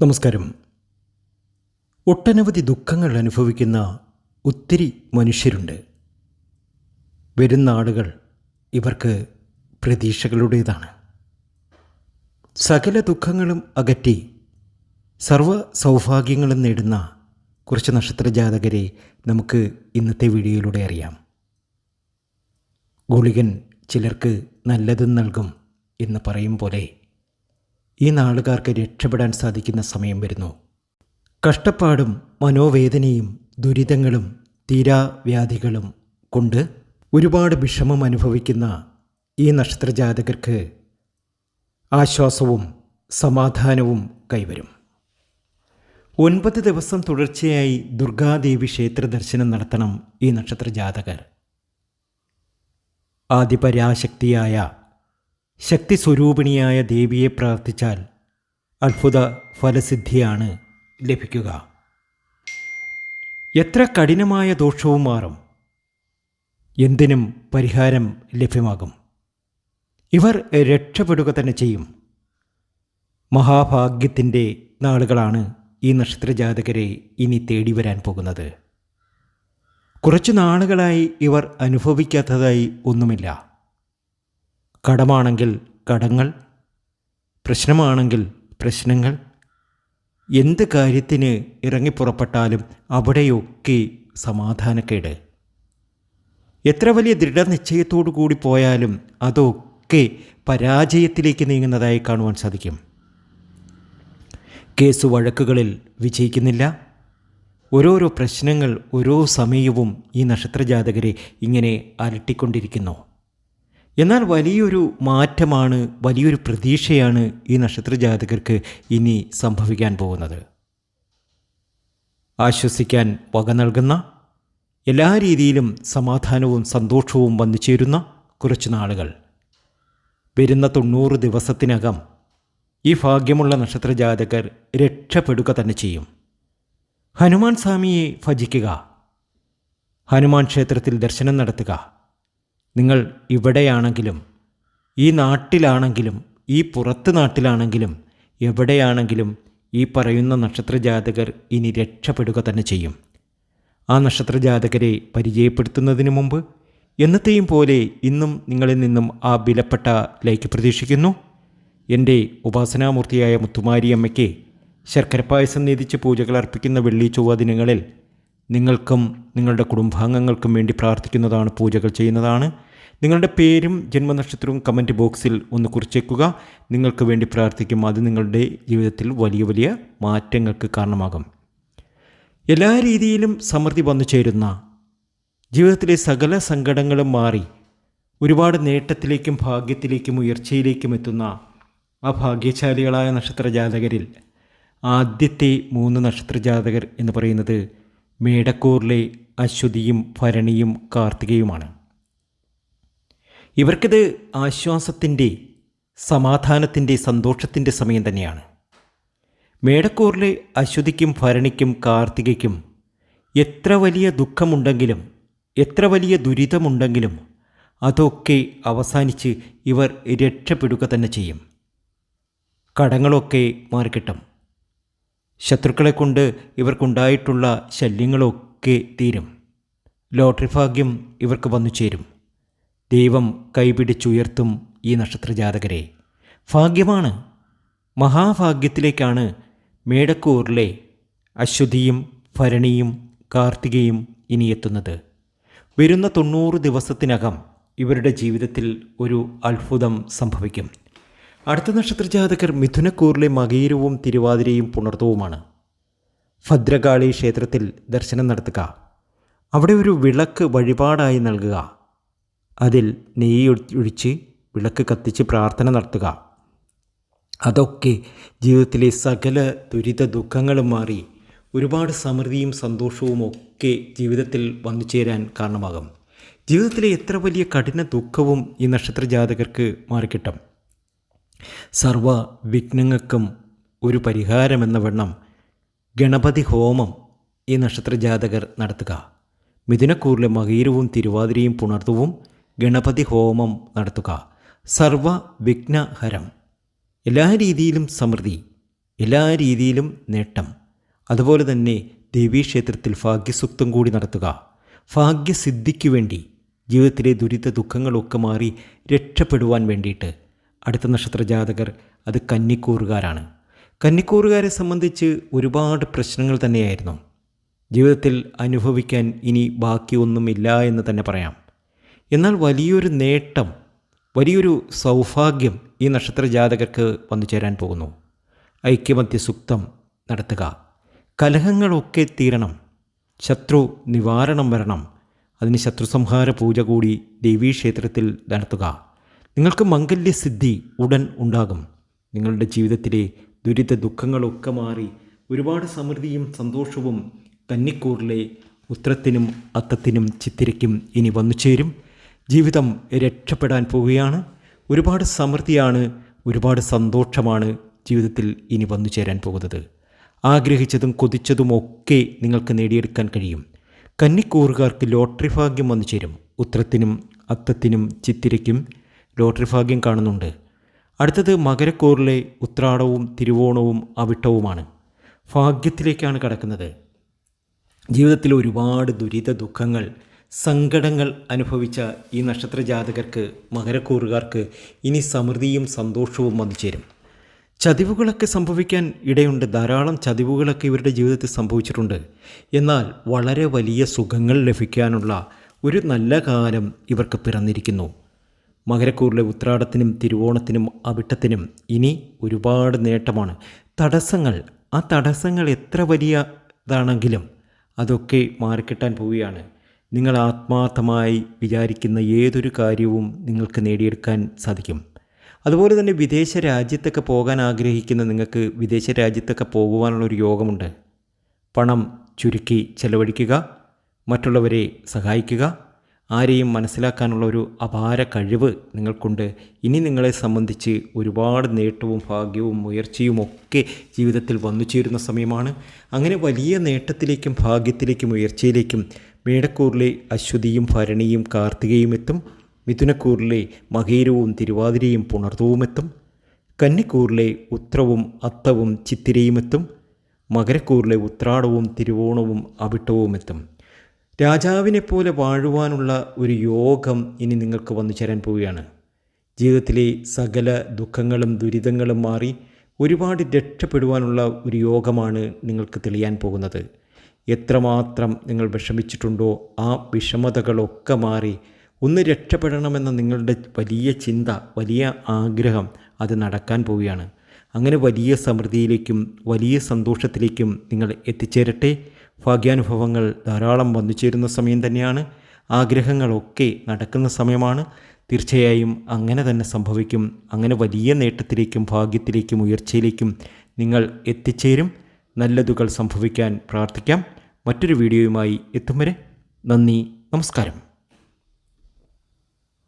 നമസ്കാരം. ഒട്ടനവധി ദുഃഖങ്ങൾ അനുഭവിക്കുന്ന ഒത്തിരി മനുഷ്യരുണ്ട്. വരുന്ന ആളുകൾ ഇവർക്ക് പ്രതീക്ഷകളുടേതാണ്. സകല ദുഃഖങ്ങളും അകറ്റി സർവ സൗഭാഗ്യങ്ങളും നേടുന്ന കുറച്ച് നക്ഷത്രജാതകരെ നമുക്ക് ഇന്നത്തെ വീഡിയോയിലൂടെ അറിയാം. ഗുളികൻ ചിലർക്ക് നല്ലതും നൽകും എന്ന് പറയും പോലെ ഈ നാളുകാർക്ക് രക്ഷപ്പെടാൻ സാധിക്കുന്ന സമയം വരുന്നു. കഷ്ടപ്പാടും മനോവേദനയും ദുരിതങ്ങളും തീരാവ്യാധികളും കൊണ്ട് ഒരുപാട് വിഷമം അനുഭവിക്കുന്ന ഈ നക്ഷത്രജാതകർക്ക് ആശ്വാസവും സമാധാനവും കൈവരും. ഒൻപത് ദിവസം തുടർച്ചയായി ദുർഗാദേവി ക്ഷേത്ര ദർശനം നടത്തണം ഈ നക്ഷത്രജാതകർ. ആദിപരാശക്തിയായ ശക്തി സ്വരൂപിണിയായ ദേവിയെ പ്രാർത്ഥിച്ചാൽ അത്ഭുത ഫലസിദ്ധിയാണ് ലഭിക്കുക. എത്ര കഠിനമായ ദോഷവും മാറും. എന്തിനും പരിഹാരം ലഭ്യമാകും. ഇവർ രക്ഷപ്പെടുക തന്നെ ചെയ്യും. മഹാഭാഗ്യത്തിന്റെ നാളുകളാണ് ഈ നക്ഷത്രജാതകരെ ഇനി തേടി വരാൻ പോകുന്നത്. കുറച്ച് നാളുകളായി ഇവർ അനുഭവിക്കാത്തതായി ഒന്നുമില്ല. കടമാണെങ്കിൽ കടങ്ങൾ പ്രശ്നമാണെങ്കിൽ പ്രശ്നങ്ങൾ. എന്ത് കാര്യത്തിന് ഇറങ്ങിപ്പുറപ്പെട്ടാലും അവിടെയൊക്കെ സമാധാനക്കേട്. എത്ര വലിയ ദൃഢനിശ്ചയത്തോടു കൂടി പോയാലും അതൊക്കെ പരാജയത്തിലേക്ക് നീങ്ങുന്നതായി കാണുവാൻ സാധിക്കും. കേസ് വഴക്കുകളിൽ വിജയിക്കുന്നില്ല. ഓരോരോ പ്രശ്നങ്ങൾ ഓരോ സമയവും ഈ നക്ഷത്രജാതകരെ ഇങ്ങനെ അലട്ടിക്കൊണ്ടിരിക്കുന്നു. എന്നാൽ വലിയൊരു മാറ്റമാണ് വലിയൊരു പ്രതീക്ഷയാണ് ഈ നക്ഷത്ര ജാതകർക്ക് ഇനി സംഭവിക്കാൻ പോകുന്നത്. ആശ്വസിക്കാൻ വക നൽകുന്ന എല്ലാ രീതിയിലും സമാധാനവും സന്തോഷവും വന്നു ചേരുന്ന കുറച്ച് നാളുകൾ. വരുന്ന തൊണ്ണൂറ് ദിവസത്തിനകം ഈ ഭാഗ്യമുള്ള നക്ഷത്ര ജാതകർ രക്ഷപ്പെടുക തന്നെ ചെയ്യും. ഹനുമാൻ സ്വാമിയെ ഭജിക്കുക ഹനുമാൻ ക്ഷേത്രത്തിൽ ദർശനം നടത്തുക നിങ്ങൾ ഇവിടെയാണെങ്കിലും ഈ നാട്ടിലാണെങ്കിലും ഈ പുറത്ത് നാട്ടിലാണെങ്കിലും എവിടെയാണെങ്കിലും ഈ പറയുന്ന നക്ഷത്രജാതകർ ഇനി രക്ഷപ്പെടുക തന്നെ ചെയ്യും. ആ നക്ഷത്രജാതകരെ പരിചയപ്പെടുത്തുന്നതിന് മുമ്പ് എന്നത്തെയും പോലെ ഇന്നും നിങ്ങളിൽ നിന്നും ആ വിലപ്പെട്ട ലൈക്ക് പ്രതീക്ഷിക്കുന്നു. എന്റെ ഉപാസനാമൂർത്തിയായ മുത്തുമാരിയമ്മയ്ക്ക് ശർക്കര പായസം നീതിച്ച് പൂജകൾ അർപ്പിക്കുന്ന വെള്ളി ചൊവ്വ ദിനങ്ങളിൽ നിങ്ങൾക്കും നിങ്ങളുടെ കുടുംബാംഗങ്ങൾക്കും വേണ്ടി പ്രാർത്ഥിക്കുന്നതാണ് പൂജകൾ ചെയ്യുന്നതാണ്. നിങ്ങളുടെ പേരും ജന്മനക്ഷത്രവും കമന്റ് ബോക്സിൽ ഒന്ന് കുറിച്ചേക്കുക. നിങ്ങൾക്ക് വേണ്ടി പ്രാർത്ഥിക്കും. അത് നിങ്ങളുടെ ജീവിതത്തിൽ വലിയ വലിയ മാറ്റങ്ങൾക്ക് കാരണമാകും. എല്ലാ രീതിയിലും സമൃദ്ധി വന്നു ചേരുന്ന ജീവിതത്തിലെ സകല സങ്കടങ്ങളും മാറി ഒരുപാട് നേട്ടത്തിലേക്കും ഭാഗ്യത്തിലേക്കും ഉയർച്ചയിലേക്കും എത്തുന്ന ആ ഭാഗ്യശാലികളായ നക്ഷത്രജാതകരിൽ ആദ്യത്തെ മൂന്ന് നക്ഷത്രജാതകർ എന്ന് പറയുന്നത് മേടക്കൂറിലെ അശ്വതിയും ഭരണിയും കാർത്തികയുമാണ്. ഇവർക്കിത് ആശ്വാസത്തിന്റെ സമാധാനത്തിന്റെ സന്തോഷത്തിന്റെ സമയം തന്നെയാണ്. മേടക്കൂറിലെ അശ്വതിക്കും ഭരണിക്കും കാർത്തികയ്ക്കും എത്ര വലിയ ദുഃഖമുണ്ടെങ്കിലും എത്ര വലിയ ദുരിതമുണ്ടെങ്കിലും അതൊക്കെ അവസാനിച്ച് ഇവർ രക്ഷപ്പെടുക തന്നെ ചെയ്യും. കടങ്ങളൊക്കെ മാറിക്കിട്ടും. ശത്രുക്കളെ കൊണ്ട് ഇവർക്കുണ്ടായിട്ടുള്ള ശല്യങ്ങളൊക്കെ തീരും. ലോട്ടറി ഭാഗ്യം ഇവർക്ക് വന്നു ചേരും. ദൈവം കൈപിടിച്ചുയർത്തും ഈ നക്ഷത്രജാതകരെ. ഭാഗ്യമാണ്. മഹാഭാഗ്യത്തിലേക്കാണ് മേടക്കൂറിലെ അശ്വതിയും ഭരണിയും കാർത്തികയും ഇനി എത്തുന്നത്. വരുന്ന തൊണ്ണൂറ് ദിവസത്തിനകം ഇവരുടെ ജീവിതത്തിൽ ഒരു അത്ഭുതം സംഭവിക്കും. അടുത്ത നക്ഷത്രജാതകർ മിഥുനക്കൂറിലെ മകീരവും തിരുവാതിരയും പുണർത്തവുമാണ്. ഭദ്രകാളി ക്ഷേത്രത്തിൽ ദർശനം നടത്തുക. അവിടെ ഒരു വിളക്ക് വഴിപാടായി നൽകുക. അതിൽ നെയ്യ് ഒഴിച്ച് വിളക്ക് കത്തിച്ച് പ്രാർത്ഥന നടത്തുക. അതൊക്കെ ജീവിതത്തിലെ സകല ദുരിത ദുഃഖങ്ങളും മാറി ഒരുപാട് സമൃദ്ധിയും സന്തോഷവും ഒക്കെ ജീവിതത്തിൽ വന്നു ചേരാൻ കാരണമാകും. ജീവിതത്തിലെ എത്ര വലിയ കഠിന ദുഃഖവും ഈ നക്ഷത്ര ജാതകർക്ക് മാറിക്കിട്ടും. സർവ വിഘ്നങ്ങൾക്കും ഒരു പരിഹാരമെന്ന വണ്ണം ഗണപതി ഹോമം ഈ നക്ഷത്ര ജാതകർ നടത്തുക. മിഥുനക്കൂറിലെ മകീരവും തിരുവാതിരയും പുണർത്തുവും ഗണപതി ഹോമം നടത്തുക. സർവ വിഘ്നഹരം എല്ലാ രീതിയിലും സമൃദ്ധി എല്ലാ രീതിയിലും നേട്ടം. അതുപോലെ തന്നെ ദേവീക്ഷേത്രത്തിൽ ഭാഗ്യസുക്തം കൂടി നടത്തുക. ഭാഗ്യസിദ്ധിക്ക് വേണ്ടി ജീവിതത്തിലെ ദുരിത ദുഃഖങ്ങളൊക്കെ മാറി രക്ഷപ്പെടുവാൻ വേണ്ടിയിട്ട്. അടുത്ത നക്ഷത്ര ജാതകർ അത് കന്നിക്കൂറുകാരാണ്. കന്നിക്കൂറുകാരെ സംബന്ധിച്ച് ഒരുപാട് പ്രശ്നങ്ങൾ തന്നെയായിരുന്നു. ജീവിതത്തിൽ അനുഭവിക്കാൻ ഇനി ബാക്കിയൊന്നുമില്ല എന്ന് തന്നെ പറയാം. എന്നാൽ വലിയൊരു നേട്ടം വലിയൊരു സൗഭാഗ്യം ഈ നക്ഷത്ര ജാതകർക്ക് വന്നു ചേരാൻ പോകുന്നു. ഐക്യമത്യ സുക്തം നടത്തുക. കലഹങ്ങളൊക്കെ തീരണം. ശത്രു നിവാരണം വരണം. അതിന് ശത്രുസംഹാര പൂജ കൂടി ദേവീക്ഷേത്രത്തിൽ നടത്തുക. നിങ്ങൾക്ക് മംഗല്യസിദ്ധി ഉടൻ ഉണ്ടാകും. നിങ്ങളുടെ ജീവിതത്തിലെ ദുരിത ദുഃഖങ്ങളൊക്കെ മാറി ഒരുപാട് സമൃദ്ധിയും സന്തോഷവും കന്നിക്കൂറിലെ ഉത്രത്തിനും അത്തത്തിനും ചിത്തിരയ്ക്കും ഇനി വന്നു ചേരും. ജീവിതം രക്ഷപ്പെടാൻ പോവുകയാണ്. ഒരുപാട് സമൃദ്ധിയാണ് ഒരുപാട് സന്തോഷമാണ് ജീവിതത്തിൽ ഇനി വന്നു ചേരാൻ പോകുന്നത്. ആഗ്രഹിച്ചതും കൊതിച്ചതും ഒക്കെ നിങ്ങൾക്ക് നേടിയെടുക്കാൻ കഴിയും. കന്നിക്കൂറുകാർക്ക് ലോട്ടറി ഭാഗ്യം വന്നു ചേരും. ഉത്രത്തിനും അത്തത്തിനും ചിത്തിരയ്ക്കും ലോട്ടറി ഭാഗ്യം കാണുന്നുണ്ട്. അടുത്തത് മകരക്കൂറിലെ ഉത്രാടവും തിരുവോണവും അവിട്ടവുമാണ്. ഭാഗ്യത്തിലേക്കാണ് കടക്കുന്നത്. ജീവിതത്തിൽ ഒരുപാട് ദുരിത ദുഃഖങ്ങൾ സങ്കടങ്ങൾ അനുഭവിച്ച ഈ നക്ഷത്ര ജാതകർക്ക് മകരക്കൂറുകാർക്ക് ഇനി സമൃദ്ധിയും സന്തോഷവും വന്നു ചേരും. ചതിവുകളൊക്കെ സംഭവിക്കാൻ ഇടയുണ്ട്. ധാരാളം ചതിവുകളൊക്കെ ഇവരുടെ ജീവിതത്തിൽ സംഭവിച്ചിട്ടുണ്ട്. എന്നാൽ വളരെ വലിയ സുഖങ്ങൾ ലഭിക്കാനുള്ള ഒരു നല്ല കാലം ഇവർക്ക് പിറന്നിരിക്കുന്നു. മകരക്കൂറിലെ ഉത്രാടത്തിനും തിരുവോണത്തിനും അവിട്ടത്തിനും ഇനി ഒരുപാട് നേട്ടമാണ്. തടസ്സങ്ങൾ ആ തടസ്സങ്ങൾ എത്ര വലിയതാണെങ്കിലും അതൊക്കെ മാറിക്കിട്ടാൻ പോവുകയാണ്. നിങ്ങൾ ആത്മാർത്ഥമായി വിചാരിക്കുന്ന ഏതൊരു കാര്യവും നിങ്ങൾക്ക് നേടിയെടുക്കാൻ സാധിക്കും. അതുപോലെ തന്നെ വിദേശ രാജ്യത്തൊക്കെ പോകാൻ ആഗ്രഹിക്കുന്ന നിങ്ങൾക്ക് വിദേശ രാജ്യത്തൊക്കെ പോകുവാനുള്ള ഒരു യോഗമുണ്ട്. പണം ചുരുക്കി ചെലവഴിക്കുക മറ്റുള്ളവരെ സഹായിക്കുക ആരെയും മനസ്സിലാക്കാനുള്ള ഒരു അപാര കഴിവ് നിങ്ങൾക്കുണ്ട്. ഇനി നിങ്ങളെ സംബന്ധിച്ച് ഒരുപാട് നേട്ടവും ഭാഗ്യവും ഉയർച്ചയും ഒക്കെ ജീവിതത്തിൽ വന്നു ചേരുന്ന സമയമാണ്. അങ്ങനെ വലിയ നേട്ടത്തിലേക്കും ഭാഗ്യത്തിലേക്കും ഉയർച്ചയിലേക്കും മേടക്കൂറിലെ അശ്വതിയും ഭരണിയും കാർത്തികയും എത്തും മിഥുനക്കൂറിലെ മകേരവും തിരുവാതിരയും പുണർത്തവും എത്തും കന്നിക്കൂറിലെ ഉത്രവും അത്തവും ചിത്തിരയും എത്തും മകരക്കൂറിലെ ഉത്രാടവും തിരുവോണവും അവിട്ടവും എത്തും രാജാവിനെ പോലെ വാഴുവാനുള്ള ഒരു യോഗം ഇനി നിങ്ങൾക്ക് വന്നു ചേരാൻ പോവുകയാണ്. ജീവിതത്തിലെ സകല ദുഃഖങ്ങളും ദുരിതങ്ങളും മാറി ഒരുപാട് രക്ഷപ്പെടുവാനുള്ള ഒരു യോഗമാണ് നിങ്ങൾക്ക് തെളിയാൻ പോകുന്നത്. എത്രമാത്രം നിങ്ങൾ വിഷമിച്ചിട്ടുണ്ടോ ആ വിഷമതകളൊക്കെ മാറി ഒന്ന് രക്ഷപ്പെടണമെന്ന നിങ്ങളുടെ വലിയ ചിന്ത വലിയ ആഗ്രഹം അത് നടക്കാൻ പോവുകയാണ്. അങ്ങനെ വലിയ സമൃദ്ധിയിലേക്കും വലിയ സന്തോഷത്തിലേക്കും നിങ്ങൾ എത്തിച്ചേരട്ടെ. ഭാഗ്യാനുഭവങ്ങൾ ധാരാളം വന്നു ചേരുന്ന സമയം തന്നെയാണ്. ആഗ്രഹങ്ങളൊക്കെ നടക്കുന്ന സമയമാണ്. തീർച്ചയായും അങ്ങനെ തന്നെ സംഭവിക്കും. അങ്ങനെ വലിയ നേട്ടത്തിലേക്കും ഭാഗ്യത്തിലേക്കും ഉയർച്ചയിലേക്കും നിങ്ങൾ എത്തിച്ചേരും. നല്ലതുകൾ സംഭവിക്കാൻ പ്രാർത്ഥിക്കാം. മറ്റൊരു വീഡിയോയുമായി എത്തും വരെ നന്ദി നമസ്കാരം.